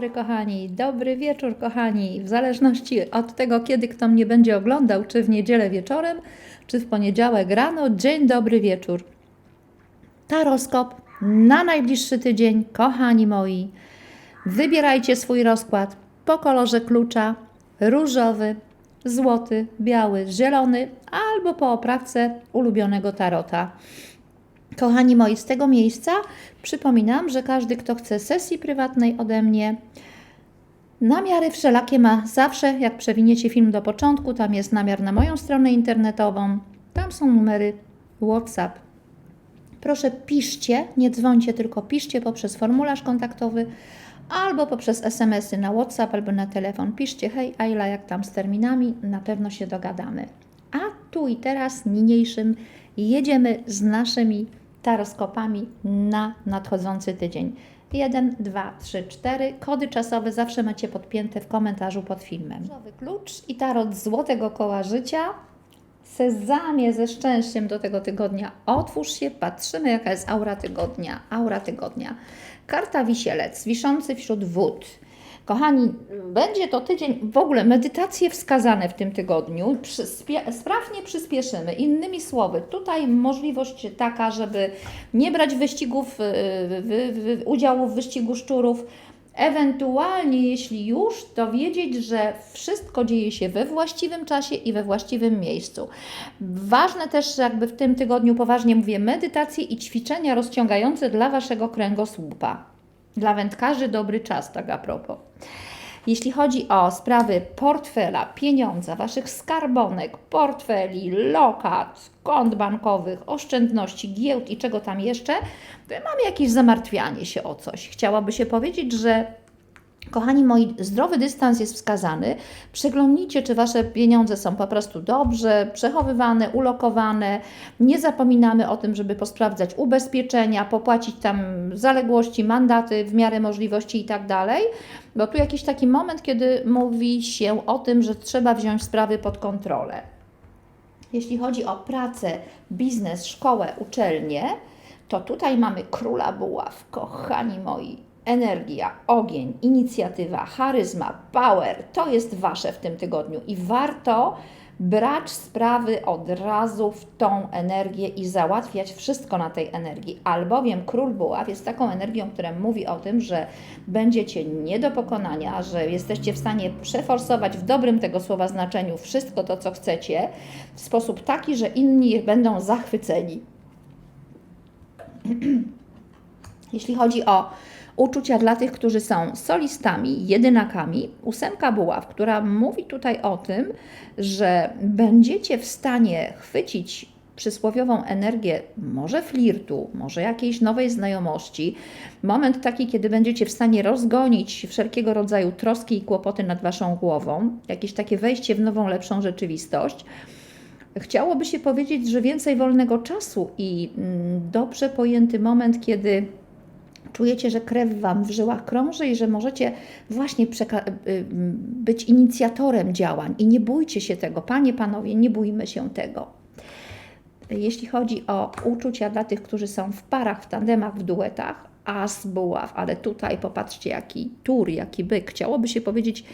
dobry, kochani, dobry wieczór, kochani. W zależności od tego, kiedy kto mnie będzie oglądał, czy w niedzielę wieczorem, czy w poniedziałek rano, dzień dobry wieczór. Taroskop na najbliższy tydzień, kochani moi. Wybierajcie swój rozkład po kolorze klucza różowy, złoty, biały, zielony albo po oprawce ulubionego tarota. Kochani moi, z tego miejsca przypominam, że każdy, kto chce sesji prywatnej ode mnie, namiary wszelakie ma zawsze, jak przewiniecie film do początku, tam jest namiar na moją stronę internetową, tam są numery WhatsApp. Proszę piszcie, nie dzwońcie, tylko piszcie poprzez formularz kontaktowy albo poprzez SMS-y na WhatsApp albo na telefon. Piszcie, hej Ayla, jak tam z terminami, na pewno się dogadamy. A tu i teraz, niniejszym, jedziemy z naszymi taroskopami na nadchodzący tydzień. 1, 2, 3, 4. Kody czasowe zawsze macie podpięte w komentarzu pod filmem. Różowy klucz i tarot złotego koła życia. Sezamie ze szczęściem do tego tygodnia. Otwórz się, patrzymy jaka jest aura tygodnia. Aura tygodnia. Karta wisielec, wiszący wśród wód. Kochani, będzie to tydzień, w ogóle medytacje wskazane w tym tygodniu. Sprawnie przyspieszymy. Innymi słowy, tutaj możliwość taka, żeby nie brać wyścigów, y, wy, wy, udziału w wyścigu szczurów. Ewentualnie, jeśli już, to wiedzieć, że wszystko dzieje się we właściwym czasie i we właściwym miejscu. Ważne też, jakby w tym tygodniu poważnie mówię, medytacje i ćwiczenia rozciągające dla Waszego kręgosłupa. Dla wędkarzy dobry czas, tak a propos. Jeśli chodzi o sprawy portfela, pieniądza, Waszych skarbonek, portfeli, lokat, kont bankowych, oszczędności, giełd i czego tam jeszcze, to ja mam jakieś zamartwianie się o coś. Chciałaby się powiedzieć, że Kochani moi, zdrowy dystans jest wskazany. Przeglądnijcie, czy Wasze pieniądze są po prostu dobrze przechowywane, ulokowane. Nie zapominamy o tym, żeby posprawdzać ubezpieczenia, popłacić tam zaległości, mandaty w miarę możliwości i tak dalej. Bo tu jakiś taki moment, kiedy mówi się o tym, że trzeba wziąć sprawy pod kontrolę. Jeśli chodzi o pracę, biznes, szkołę, uczelnię, to tutaj mamy króla buław, kochani moi. Energia, ogień, inicjatywa, charyzma, power to jest wasze w tym tygodniu i warto brać sprawy od razu w tą energię i załatwiać wszystko na tej energii, albowiem król buław jest taką energią, która mówi o tym, że będziecie nie do pokonania, że jesteście w stanie przeforsować w dobrym tego słowa znaczeniu wszystko to, co chcecie, w sposób taki, że inni będą zachwyceni. Jeśli chodzi o uczucia dla tych, którzy są solistami, jedynakami, ósemka buław, która mówi tutaj o tym, że będziecie w stanie chwycić przysłowiową energię może flirtu, może jakiejś nowej znajomości, moment taki, kiedy będziecie w stanie rozgonić wszelkiego rodzaju troski i kłopoty nad waszą głową, jakieś takie wejście w nową, lepszą rzeczywistość. Chciałoby się powiedzieć, że więcej wolnego czasu i mm, dobrze pojęty moment, kiedy czujecie, że krew Wam w żyłach krąży i że możecie właśnie przeka- y, być inicjatorem działań. I nie bójcie się tego, Panie, Panowie, nie bójmy się tego. Jeśli chodzi o uczucia dla tych, którzy są w parach, w tandemach, w duetach, as, buław, ale tutaj popatrzcie, jaki tur, jaki byk. Chciałoby się powiedzieć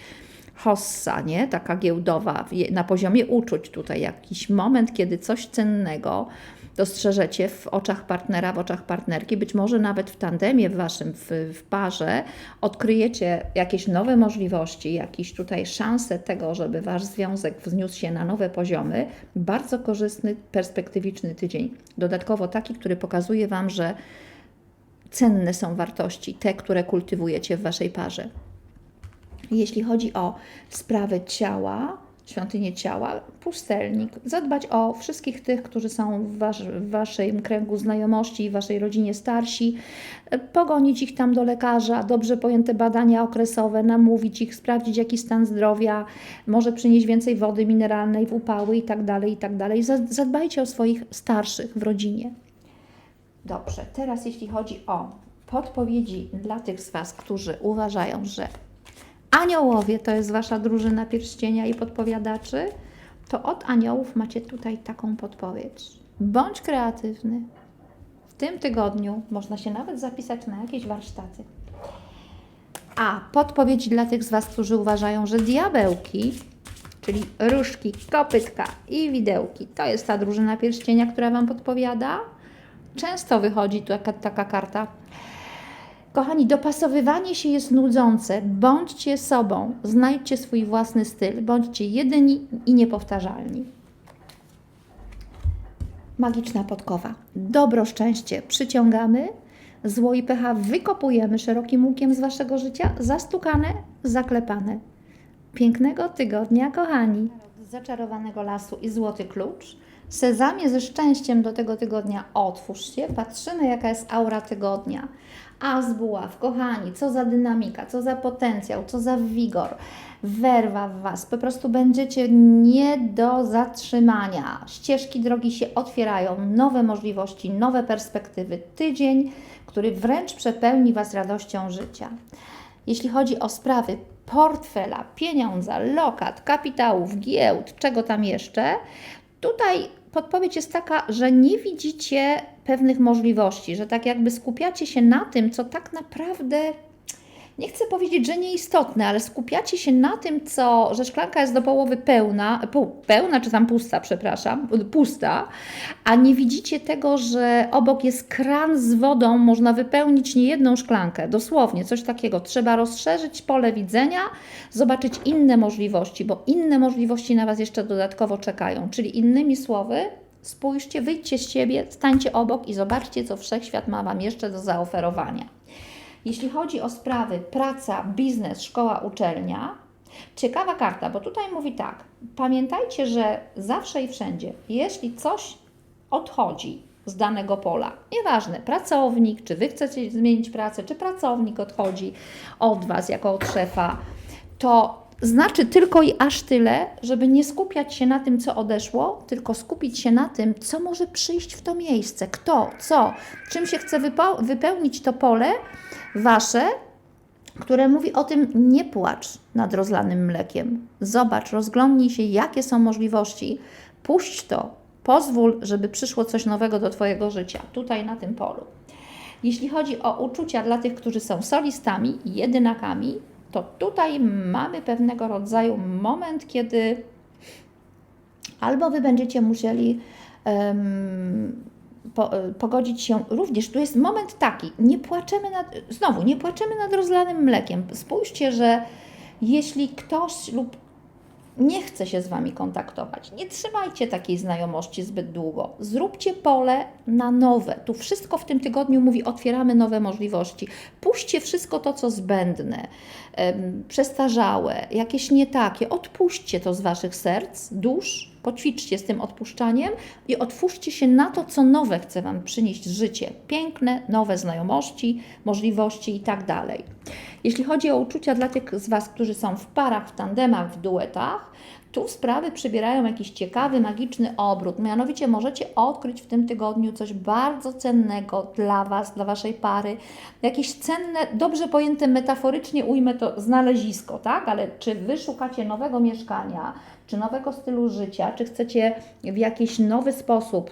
hossa, nie? Taka giełdowa, na poziomie uczuć tutaj jakiś moment, kiedy coś cennego dostrzeżecie w oczach partnera, w oczach partnerki, być może nawet w tandemie w waszym, w, w parze, odkryjecie jakieś nowe możliwości, jakieś tutaj szanse tego, żeby wasz związek wzniósł się na nowe poziomy. Bardzo korzystny, perspektywiczny tydzień. Dodatkowo taki, który pokazuje wam, że cenne są wartości, te, które kultywujecie w waszej parze. Jeśli chodzi o sprawy ciała, świątynię ciała, pustelnik, zadbać o wszystkich tych, którzy są w, wasz, w waszym kręgu znajomości, w waszej rodzinie starsi, pogonić ich tam do lekarza, dobrze pojęte badania okresowe, namówić ich, sprawdzić jaki stan zdrowia, może przynieść więcej wody mineralnej w upały i tak dalej, i tak Zadbajcie o swoich starszych w rodzinie. Dobrze, teraz jeśli chodzi o podpowiedzi dla tych z Was, którzy uważają, że aniołowie to jest Wasza drużyna pierścienia i podpowiadaczy, to od aniołów macie tutaj taką podpowiedź. Bądź kreatywny. W tym tygodniu można się nawet zapisać na jakieś warsztaty. A podpowiedzi dla tych z Was, którzy uważają, że diabełki, czyli różki, kopytka i widełki, to jest ta drużyna pierścienia, która Wam podpowiada. Często wychodzi tu taka, taka karta. Kochani, dopasowywanie się jest nudzące. Bądźcie sobą, znajdźcie swój własny styl, bądźcie jedyni i niepowtarzalni. Magiczna podkowa. Dobro, szczęście przyciągamy, zło i pecha wykopujemy szerokim łukiem z Waszego życia, zastukane, zaklepane. Pięknego tygodnia, kochani. Zaczarowanego lasu i złoty klucz. Sezamie ze szczęściem do tego tygodnia otwórz się, patrzymy jaka jest aura tygodnia. A z buław, kochani, co za dynamika, co za potencjał, co za wigor, werwa w Was. Po prostu będziecie nie do zatrzymania. Ścieżki drogi się otwierają, nowe możliwości, nowe perspektywy. Tydzień, który wręcz przepełni Was radością życia. Jeśli chodzi o sprawy portfela, pieniądza, lokat, kapitałów, giełd, czego tam jeszcze, tutaj podpowiedź jest taka, że nie widzicie pewnych możliwości, że tak jakby skupiacie się na tym, co tak naprawdę nie chcę powiedzieć, że nieistotne, ale skupiacie się na tym, co, że szklanka jest do połowy pełna, pełna czy tam pusta, przepraszam, pusta, a nie widzicie tego, że obok jest kran z wodą, można wypełnić nie jedną szklankę, dosłownie coś takiego. Trzeba rozszerzyć pole widzenia, zobaczyć inne możliwości, bo inne możliwości na Was jeszcze dodatkowo czekają. Czyli innymi słowy, spójrzcie, wyjdźcie z siebie, stańcie obok i zobaczcie, co wszechświat ma Wam jeszcze do zaoferowania. Jeśli chodzi o sprawy praca, biznes, szkoła, uczelnia, ciekawa karta, bo tutaj mówi tak: pamiętajcie, że zawsze i wszędzie, jeśli coś odchodzi z danego pola, nieważne, pracownik, czy wy chcecie zmienić pracę, czy pracownik odchodzi od was jako od szefa, to znaczy tylko i aż tyle, żeby nie skupiać się na tym, co odeszło, tylko skupić się na tym, co może przyjść w to miejsce, kto, co, czym się chce wypełnić to pole wasze, które mówi o tym, nie płacz nad rozlanym mlekiem. Zobacz, rozglądnij się, jakie są możliwości. Puść to, pozwól, żeby przyszło coś nowego do Twojego życia, tutaj na tym polu. Jeśli chodzi o uczucia dla tych, którzy są solistami jedynakami, to tutaj mamy pewnego rodzaju moment, kiedy albo Wy będziecie musieli um, po, pogodzić się również. Tu jest moment taki, nie płaczemy nad, znowu, nie płaczemy nad rozlanym mlekiem. Spójrzcie, że jeśli ktoś lub nie chce się z Wami kontaktować. Nie trzymajcie takiej znajomości zbyt długo. Zróbcie pole na nowe. Tu wszystko w tym tygodniu mówi: otwieramy nowe możliwości. Puśćcie wszystko to, co zbędne, przestarzałe, jakieś nie takie. Odpuśćcie to z Waszych serc, dusz, poćwiczcie z tym odpuszczaniem i otwórzcie się na to, co nowe chce Wam przynieść życie. Piękne, nowe znajomości, możliwości i tak dalej. Jeśli chodzi o uczucia dla tych z Was, którzy są w parach, w tandemach, w duetach, tu sprawy przybierają jakiś ciekawy, magiczny obrót. Mianowicie możecie odkryć w tym tygodniu coś bardzo cennego dla Was, dla Waszej pary. Jakieś cenne, dobrze pojęte metaforycznie ujmę to znalezisko, tak? Ale czy Wy szukacie nowego mieszkania, czy nowego stylu życia, czy chcecie w jakiś nowy sposób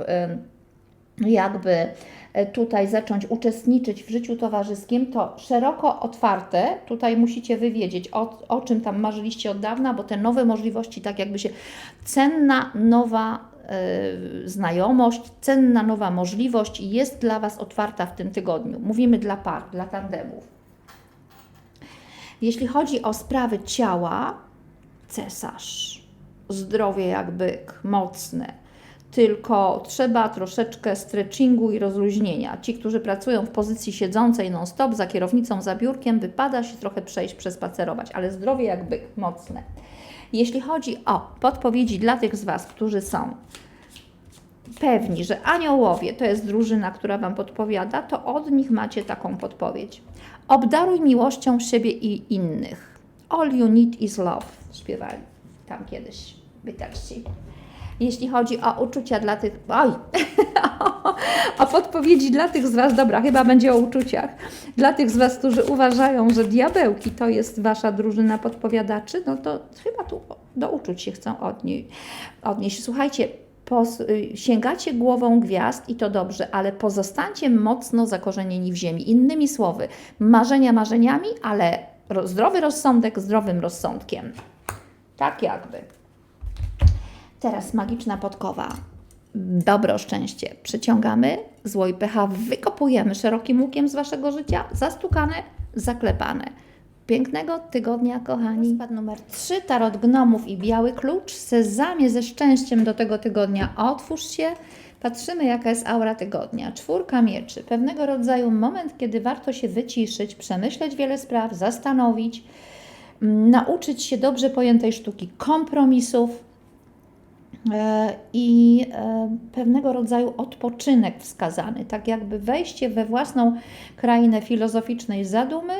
jakby e, tutaj zacząć uczestniczyć w życiu towarzyskim, to szeroko otwarte, tutaj musicie wywiedzieć o, o czym tam marzyliście od dawna, bo te nowe możliwości, tak jakby się cenna, nowa y, znajomość, cenna, nowa możliwość jest dla Was otwarta w tym tygodniu. Mówimy dla par, dla tandemów. Jeśli chodzi o sprawy ciała, cesarz, zdrowie jak byk, mocne, tylko trzeba troszeczkę stretchingu i rozluźnienia. Ci, którzy pracują w pozycji siedzącej non-stop za kierownicą, za biurkiem, wypada się trochę przejść, przespacerować, ale zdrowie jakby mocne. Jeśli chodzi o podpowiedzi dla tych z Was, którzy są pewni, że aniołowie to jest drużyna, która Wam podpowiada, to od nich macie taką podpowiedź. Obdaruj miłością siebie i innych. All you need is love, śpiewali tam kiedyś Beatlesi jeśli chodzi o uczucia dla tych. Oj! o podpowiedzi dla tych z Was, dobra, chyba będzie o uczuciach. Dla tych z Was, którzy uważają, że diabełki to jest Wasza drużyna podpowiadaczy, no to chyba tu do uczuć się chcą odnieść. odnieść. Słuchajcie, y, sięgacie głową gwiazd i to dobrze, ale pozostańcie mocno zakorzenieni w ziemi. Innymi słowy, marzenia marzeniami, ale ro, zdrowy rozsądek zdrowym rozsądkiem. Tak jakby. Teraz magiczna podkowa. Dobro szczęście przyciągamy, zło i pecha wykopujemy szerokim łukiem z Waszego życia, zastukane, zaklepane. Pięknego tygodnia, kochani. Rozpad numer 3, tarot gnomów i biały klucz. Sezamie ze szczęściem do tego tygodnia. Otwórz się. Patrzymy, jaka jest aura tygodnia. Czwórka mieczy. Pewnego rodzaju moment, kiedy warto się wyciszyć, przemyśleć wiele spraw, zastanowić, nauczyć się dobrze pojętej sztuki kompromisów, E, i e, pewnego rodzaju odpoczynek wskazany, tak jakby wejście we własną krainę filozoficznej zadumy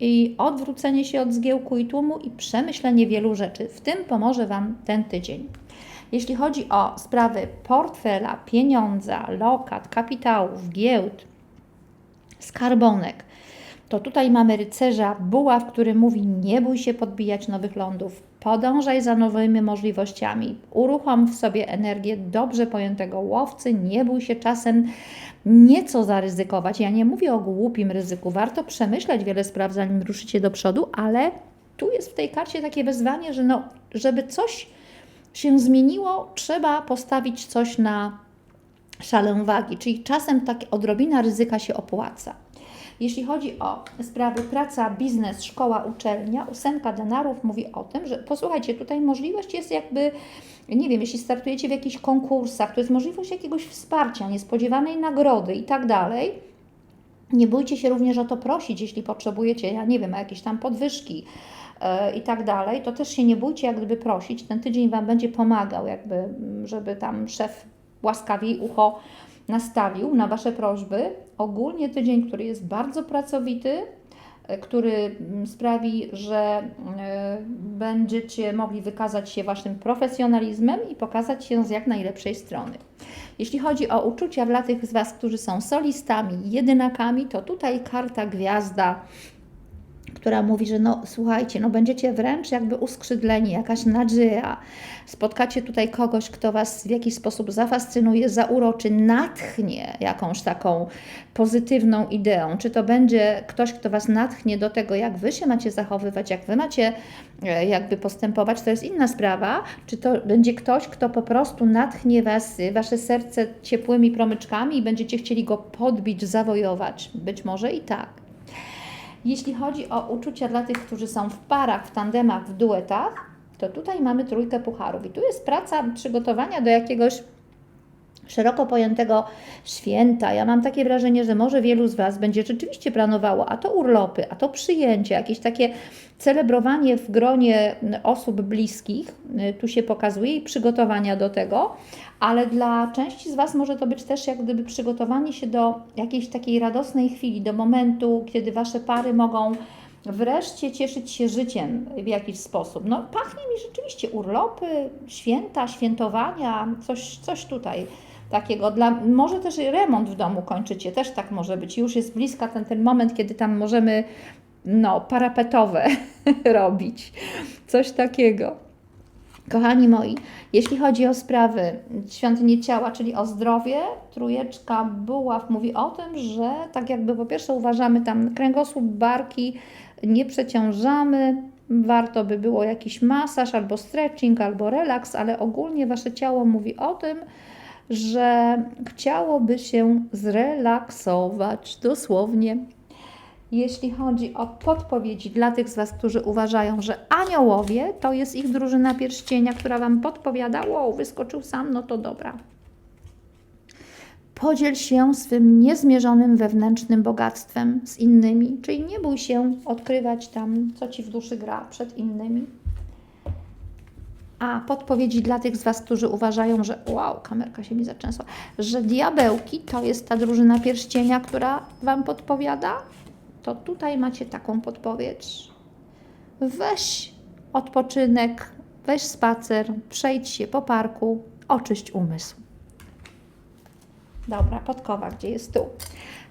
i odwrócenie się od zgiełku i tłumu i przemyślenie wielu rzeczy. W tym pomoże Wam ten tydzień. Jeśli chodzi o sprawy portfela, pieniądza, lokat, kapitałów, giełd, skarbonek, to tutaj mamy rycerza buław, który mówi: Nie bój się podbijać nowych lądów, podążaj za nowymi możliwościami, uruchom w sobie energię dobrze pojętego łowcy, nie bój się czasem nieco zaryzykować. Ja nie mówię o głupim ryzyku, warto przemyśleć wiele spraw, zanim ruszycie do przodu, ale tu jest w tej karcie takie wezwanie, że no, żeby coś się zmieniło, trzeba postawić coś na szalę wagi, czyli czasem tak odrobina ryzyka się opłaca. Jeśli chodzi o sprawy praca, biznes, szkoła, uczelnia, ósemka denarów mówi o tym, że posłuchajcie, tutaj możliwość jest jakby, nie wiem, jeśli startujecie w jakichś konkursach, to jest możliwość jakiegoś wsparcia, niespodziewanej nagrody i tak dalej. Nie bójcie się również o to prosić, jeśli potrzebujecie, ja nie wiem, jakieś tam podwyżki yy, i tak dalej, to też się nie bójcie jak gdyby prosić. Ten tydzień Wam będzie pomagał, jakby, żeby tam szef łaskawiej ucho nastawił na Wasze prośby. Ogólnie tydzień, który jest bardzo pracowity, e, który mm, sprawi, że e, będziecie mogli wykazać się Waszym profesjonalizmem i pokazać się z jak najlepszej strony. Jeśli chodzi o uczucia dla tych z Was, którzy są solistami, jedynakami, to tutaj karta gwiazda która mówi, że no słuchajcie, no będziecie wręcz jakby uskrzydleni, jakaś nadzieja. Spotkacie tutaj kogoś, kto Was w jakiś sposób zafascynuje, zauroczy, natchnie jakąś taką pozytywną ideą. Czy to będzie ktoś, kto Was natchnie do tego, jak Wy się macie zachowywać, jak Wy macie e, jakby postępować, to jest inna sprawa. Czy to będzie ktoś, kto po prostu natchnie Was, Wasze serce ciepłymi promyczkami i będziecie chcieli go podbić, zawojować? Być może i tak. Jeśli chodzi o uczucia dla tych, którzy są w parach, w tandemach, w duetach, to tutaj mamy trójkę pucharów. I tu jest praca przygotowania do jakiegoś szeroko pojętego święta. Ja mam takie wrażenie, że może wielu z Was będzie rzeczywiście planowało, a to urlopy, a to przyjęcie, jakieś takie celebrowanie w gronie osób bliskich, y, tu się pokazuje i przygotowania do tego, ale dla części z Was może to być też jak gdyby przygotowanie się do jakiejś takiej radosnej chwili, do momentu, kiedy Wasze pary mogą wreszcie cieszyć się życiem w jakiś sposób. No, pachnie mi rzeczywiście urlopy, święta, świętowania, coś, coś tutaj takiego. Dla, może też remont w domu kończycie, też tak może być. Już jest bliska ten, ten moment, kiedy tam możemy no, parapetowe robić. Coś takiego. Kochani moi, jeśli chodzi o sprawy świątyni ciała, czyli o zdrowie, trójeczka buław mówi o tym, że tak jakby po pierwsze uważamy tam kręgosłup, barki, nie przeciążamy, warto by było jakiś masaż albo stretching, albo relaks, ale ogólnie Wasze ciało mówi o tym, że chciałoby się zrelaksować dosłownie jeśli chodzi o podpowiedzi dla tych z Was, którzy uważają, że aniołowie to jest ich drużyna pierścienia, która Wam podpowiada, wow, wyskoczył sam, no to dobra. Podziel się swym niezmierzonym wewnętrznym bogactwem z innymi, czyli nie bój się odkrywać tam, co Ci w duszy gra przed innymi. A podpowiedzi dla tych z Was, którzy uważają, że wow, kamerka się mi zaczęsła, że diabełki to jest ta drużyna pierścienia, która Wam podpowiada, to tutaj macie taką podpowiedź. Weź odpoczynek, weź spacer, przejdź się po parku, oczyść umysł. Dobra, podkowa, gdzie jest tu?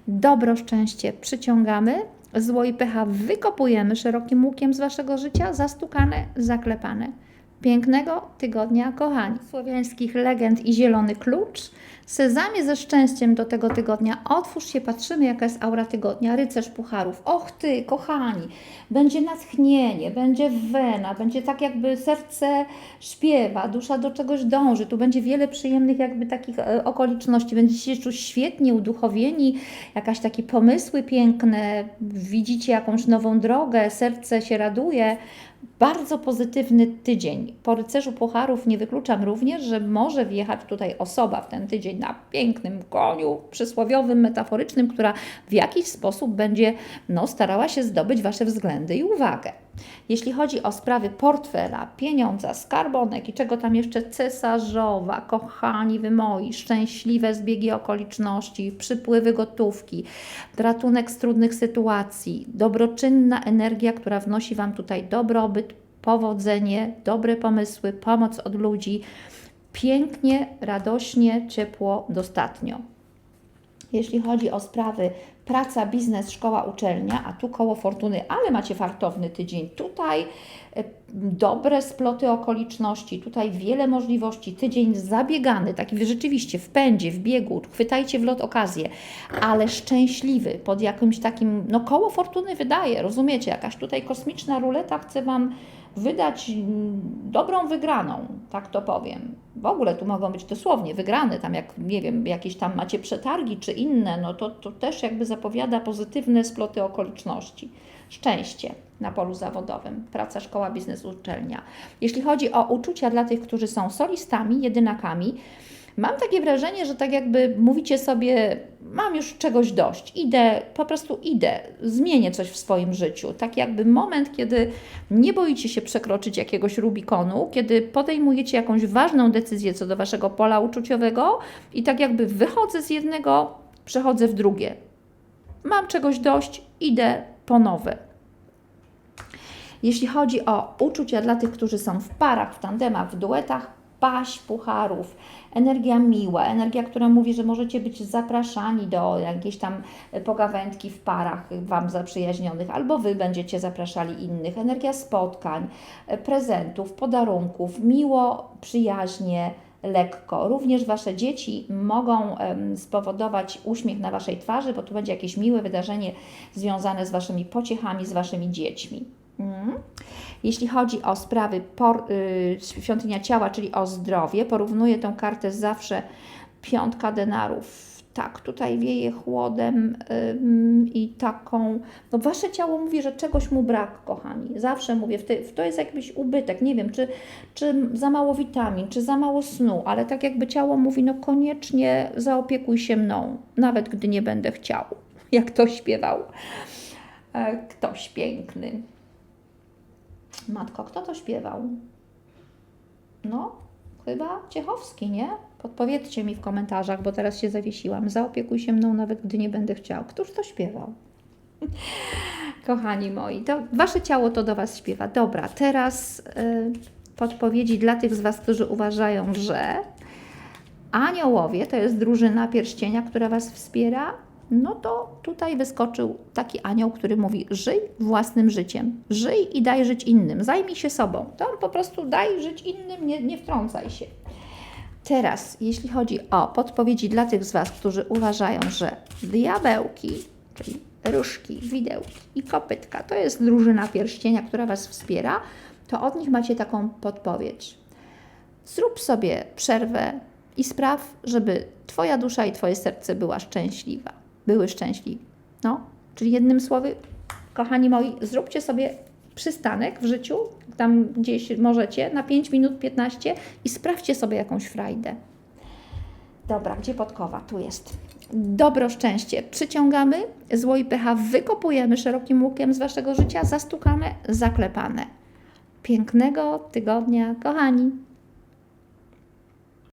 Dobro, szczęście przyciągamy, zło i pecha wykopujemy szerokim łukiem z Waszego życia, zastukane, zaklepane. Pięknego tygodnia, kochani. Słowiańskich legend i zielony klucz. Sezamie ze szczęściem do tego tygodnia. Otwórz się, patrzymy, jaka jest aura tygodnia. Rycerz pucharów. Och ty, kochani, będzie natchnienie, będzie wena, będzie tak jakby serce śpiewa, dusza do czegoś dąży. Tu będzie wiele przyjemnych jakby takich e, okoliczności. Będziecie się czuć świetnie, uduchowieni, jakaś takie pomysły piękne, widzicie jakąś nową drogę, serce się raduje. Bardzo pozytywny tydzień. Po rycerzu pucharów nie wykluczam również, że może wjechać tutaj osoba w ten tydzień na pięknym koniu, przysłowiowym, metaforycznym, która w jakiś sposób będzie no, starała się zdobyć Wasze względy i uwagę. Jeśli chodzi o sprawy portfela, pieniądza, skarbonek i czego tam jeszcze cesarzowa, kochani wy moi, szczęśliwe zbiegi okoliczności, przypływy gotówki, ratunek z trudnych sytuacji, dobroczynna energia, która wnosi Wam tutaj dobrobyt, powodzenie, dobre pomysły, pomoc od ludzi, pięknie, radośnie, ciepło, dostatnio. Jeśli chodzi o sprawy praca, biznes, szkoła, uczelnia, a tu koło fortuny, ale macie fartowny tydzień. Tutaj e, dobre sploty okoliczności, tutaj wiele możliwości. Tydzień zabiegany, taki rzeczywiście w pędzie, w biegu, chwytajcie w lot okazję, ale szczęśliwy, pod jakimś takim, no koło fortuny wydaje, rozumiecie? Jakaś tutaj kosmiczna ruleta chce Wam wydać mm, dobrą wygraną, tak to powiem. W ogóle tu mogą być dosłownie wygrane, tam jak, nie wiem, jakieś tam macie przetargi czy inne, no to, to też jakby zapowiada pozytywne sploty okoliczności. Szczęście na polu zawodowym, praca, szkoła, biznes, uczelnia. Jeśli chodzi o uczucia dla tych, którzy są solistami, jedynakami, Mam takie wrażenie, że tak jakby mówicie sobie, mam już czegoś dość, idę, po prostu idę, zmienię coś w swoim życiu. Tak jakby moment, kiedy nie boicie się przekroczyć jakiegoś Rubikonu, kiedy podejmujecie jakąś ważną decyzję co do waszego pola uczuciowego i tak jakby wychodzę z jednego, przechodzę w drugie. Mam czegoś dość, idę po nowe. Jeśli chodzi o uczucia dla tych, którzy są w parach, w tandemach, w duetach, paść pucharów, energia miła, energia, która mówi, że możecie być zapraszani do jakiejś tam pogawędki w parach Wam zaprzyjaźnionych, albo Wy będziecie zapraszali innych, energia spotkań, prezentów, podarunków, miło, przyjaźnie, lekko. Również Wasze dzieci mogą spowodować uśmiech na Waszej twarzy, bo tu będzie jakieś miłe wydarzenie związane z Waszymi pociechami, z Waszymi dziećmi. Mm. Jeśli chodzi o sprawy por, y, świątynia ciała, czyli o zdrowie, porównuję tę kartę zawsze piątka denarów. Tak, tutaj wieje chłodem ym, i taką. No, wasze ciało mówi, że czegoś mu brak, kochani. Zawsze mówię, w te, w to jest jakiś ubytek. Nie wiem, czy, czy za mało witamin, czy za mało snu, ale tak jakby ciało mówi, no koniecznie zaopiekuj się mną, nawet gdy nie będę chciał. Jak to śpiewał e, ktoś piękny. Matko, kto to śpiewał? No, chyba Ciechowski, nie? Podpowiedzcie mi w komentarzach, bo teraz się zawiesiłam. Zaopiekuj się mną, nawet gdy nie będę chciał. Któż to śpiewał? Kochani moi, to Wasze ciało to do Was śpiewa. Dobra, teraz y, podpowiedzi dla tych z Was, którzy uważają, że aniołowie to jest drużyna pierścienia, która Was wspiera no to tutaj wyskoczył taki anioł, który mówi: żyj własnym życiem, żyj i daj żyć innym, zajmij się sobą. To po prostu daj żyć innym, nie, nie wtrącaj się. Teraz, jeśli chodzi o podpowiedzi dla tych z Was, którzy uważają, że diabełki, czyli różki, widełki i kopytka to jest drużyna pierścienia, która Was wspiera, to od nich macie taką podpowiedź. Zrób sobie przerwę i spraw, żeby Twoja dusza i Twoje serce była szczęśliwa były szczęśliwi. No, czyli jednym słowem, kochani moi, zróbcie sobie przystanek w życiu, tam gdzieś możecie, na 5 minut 15 i sprawdźcie sobie jakąś frajdę. Dobra, gdzie podkowa? Tu jest. Dobro szczęście przyciągamy, zło i pecha wykopujemy szerokim łukiem z Waszego życia, zastukane, zaklepane. Pięknego tygodnia, kochani!